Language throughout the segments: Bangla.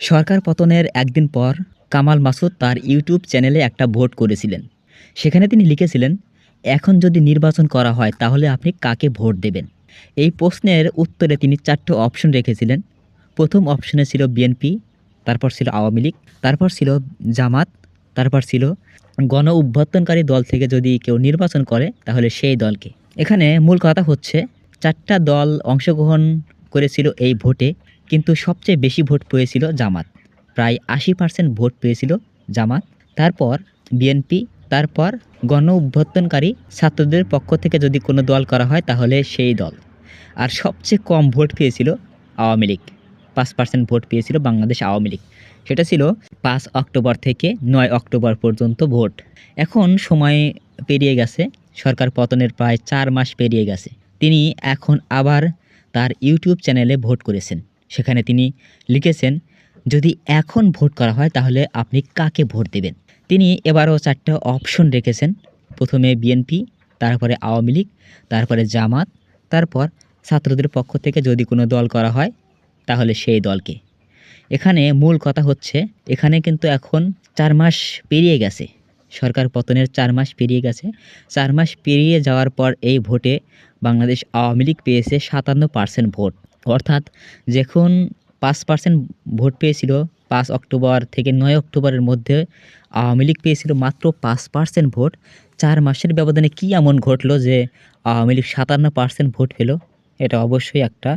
সরকার পতনের একদিন পর কামাল মাসুদ তার ইউটিউব চ্যানেলে একটা ভোট করেছিলেন। সেখানে তিনি লিখেছিলেন, এখন যদি নির্বাচন করা হয় তাহলে আপনি কাকে ভোট দেবেন? এই প্রশ্নের উত্তরে তিনি চারটে অপশন রেখেছিলেন। প্রথম অপশনে ছিল বিএনপি, তারপর ছিল আওয়ামী লীগ, তারপর ছিল জামাত, তারপর ছিল গণ অভ্যর্থনকারী দল থেকে যদি কেউ নির্বাচন করে তাহলে সেই দলকে। এখানে মূল কথা হচ্ছে, চারটা দল অংশগ্রহণ করেছিল এই ভোটে। কিন্তু সবচেয়ে বেশি ভোট পেয়েছিল জামাত। প্রায় আশি পার্সেন্ট ভোট পেয়েছিল জামাত। তারপর বিএনপি, তারপর গণ অভ্যর্থনকারী ছাত্রদের পক্ষ থেকে যদি কোনো দল করা হয় তাহলে সেই দল। আর সবচেয়ে কম ভোট পেয়েছিল আওয়ামী লীগ। পাঁচ পার্সেন্ট ভোট পেয়েছিল বাংলাদেশ আওয়ামী লীগ। সেটা ছিল পাঁচ অক্টোবর থেকে নয় অক্টোবর পর্যন্ত ভোট। এখন সময় পেরিয়ে গেছে। সরকার পতনের প্রায় চার মাস পেরিয়ে গেছে। তিনি এখন আবার তার ইউটিউব চ্যানেলে ভোট করেছেন। সেখানে তিনি লিখেছেন, যদি এখন ভোট করা হয় তাহলে আপনি কাকে ভোট দেবেন? তিনি এবারও চারটে অপশন রেখেছেন। প্রথমে বিএনপি, তারপরে আওয়ামী লীগ, তারপরে জামাত, তারপর ছাত্রদের পক্ষ থেকে যদি কোনো দল করা হয়, তাহলে সেই দলকে। এখানে মূল কথা হচ্ছে, এখানে কিন্তু এখন চার মাস পেরিয়ে গেছে। সরকার পতনের চার মাস পেরিয়ে গেছে। চার মাস পেরিয়ে যাওয়ার পর এই ভোটে বাংলাদেশ আওয়ামী লীগ পেয়েছে সাতান্ন পার্সেন্ট ভোট। অর্থাৎ যখন পাঁচ পার্সেন্ট ভোট পেয়েছিল পাঁচ অক্টোবর থেকে নয় অক্টোবরের মধ্যে আওয়ামী লীগ পেয়েছিল মাত্র পাঁচ পার্সেন্ট ভোট। চার মাসের ব্যবধানে কী এমন ঘটলো যে আওয়ামী লীগ সাতান্ন পার্সেন্ট ভোট পেল? এটা অবশ্যই একটা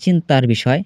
চিন্তার বিষয়।